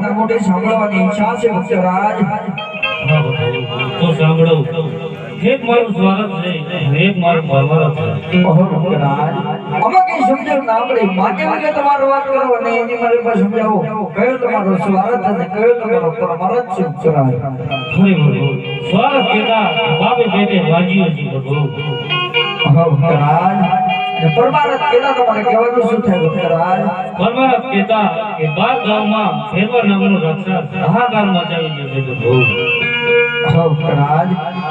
આપના મોઢે સાંભળવાની ઈચ્છા છે ભક્તરાજ હા તો સાંભળો. એક મારું સ્વાગત છે એક મારું મહાભારત છે. ઓહો ભક્તરાજ આમાં કઈ સમજણ ના પડે. માટે વગર તમારો વાત કરો અને એની મારી પાસે સમજાવો. કયો તમારો સ્વાર્થ અને કયો તમારો પરમાર્થ છે હરે સ્વાગત બાપે પ્રભુ ઓહો પરમાર્થ તમારે કહેવાનું શું થાય ભક્તરાજ પરમારથ કે બાર ગામમાં નામનો રાક્ષસ હાહાકાર મચાવી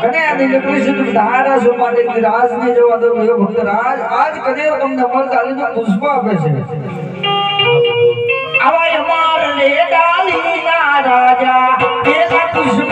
કને આ તું તારા શું માટે નિરાશ નહીં જવા દો એવો ભક્તરાજ આજ કને તમને અમરતાલીનું પુષ્પ આપે છે? આવા અમાર ને ડાલીના રાજા પેલા પુષ્પ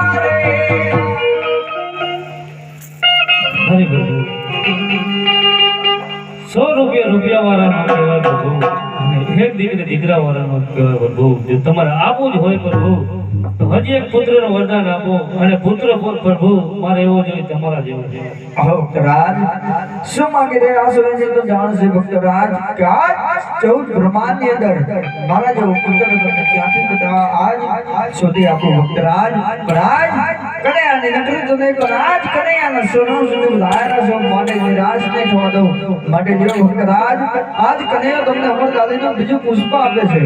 સો રૂપિયા વાળાનો કહેવાય પ્રભુ અને એક દીકરી વાળાનો કહેવાય પ્રભુ તમારે આપવું જ હોય પ્રભુ હજી એક પુત્રનું વરદાન આપો અને પુત્ર પર પ્રભુ મારે એવો જોઈએ તમારા જેવો જોઈએ ભક્તરાજ શું માંગી રહ્યા છો? એ તો જાણશે ભક્તરાજ કે આજ ચૌદ બ્રહ્માંડની અંદર મારા જેવો પુત્ર તમને ક્યાંથી બધા આજ શોધી આપો ભક્તરાજ? પણ આજ કનૈયાની નગરી તો નહીં પણ આજ કનૈયાના સોનું સુધી લાયા છો માટે નિરાશ નહીં થવા દઉં. માટે જો ભક્તરાજ આજ કનૈયા તમને અમરદાલીનું બીજું પુષ્પ આપે છે.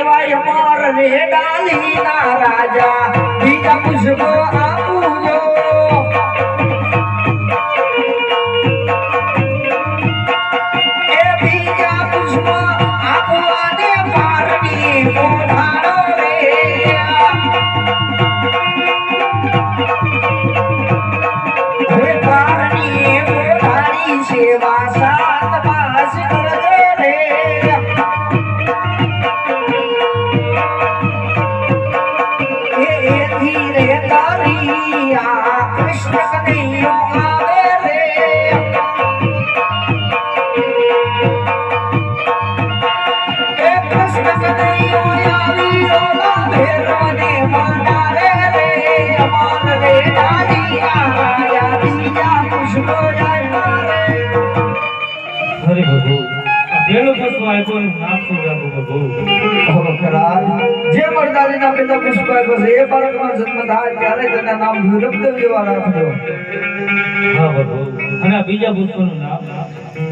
એવા અમર રે ડાલીના રાજા બીજા પુષ્પો આપું હરે પ્રભુ પુષ્પ આપ્યું નામ શું રાખું પ્રભુ જે મરદાલીના પિતા પુષ્પ આપ્યો છે એ બાળકનો જન્મ થાય ત્યારે તેના નામ વિરુદ્ધ જેવા રાખજો હા પ્રભુ અને આ બીજા પુષ્પનું નામ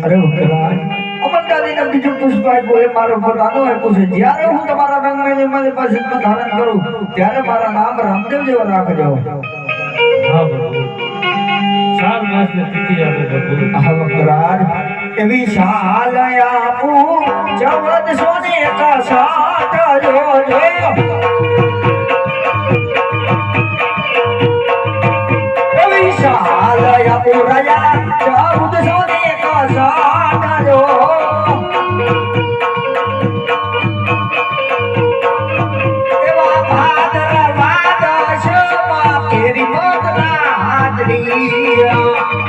અરે ભક્તરાજ અમરદાલીના બીજું પુષ્પ આપ્યું એ મારો પોતાનો આપ્યું છે. જ્યારે હું તમારા રંગમેની મારી પાસે ધારણ કરું ત્યારે મારા નામ રામદેવ જેવા રાખજો એવી શાલ આપું ચૌદસો ને કસાટ જોજો એવી શાલ આપું રાજા ચૌદસો Yeah.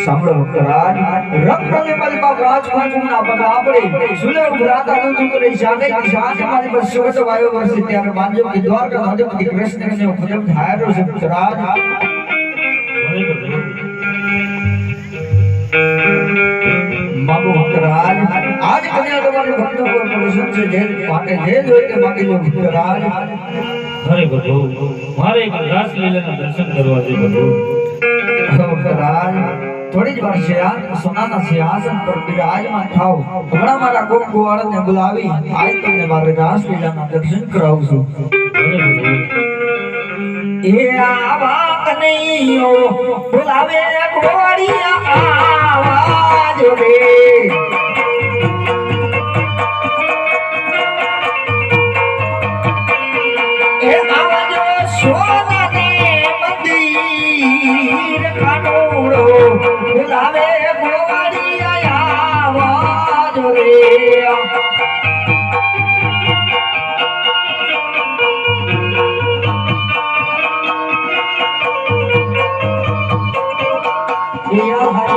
સાંભળો ભક્તરાજ રંગ રંગે માલિકા રાજકુમારના પગ આપણે સુલે ઉભરાતા નતું કરે શાને કી મારી પર સુગત વાયો વર્ષે ત્યારે બાંધ્યો કે દ્વારકા અધિપતિ કૃષ્ણને ઉપજમ થાયરો છે ભક્તરાજ આજ કન્યા તમારી ભક્તો પર પ્રસન્ન છે? જે માટે જે જોઈએ તે માગી લો ભક્તરાજ હરે પ્રભુ મારે એક રાસલીલાના દર્શન કરવા છે પ્રભુ. ભક્તરાજ થોડી જ વાર શિયાળ સોનાના સિંહાસન પર બિરાજમાન થાવ. હમણાં મારા ગોપ ગોવાળને બોલાવી આજ તમને મારે રાસલીલાના દર્શન કરાવું છું. એ આવા કનૈયો બોલાવે ગોવાળિયા આવાજ રે યા હરે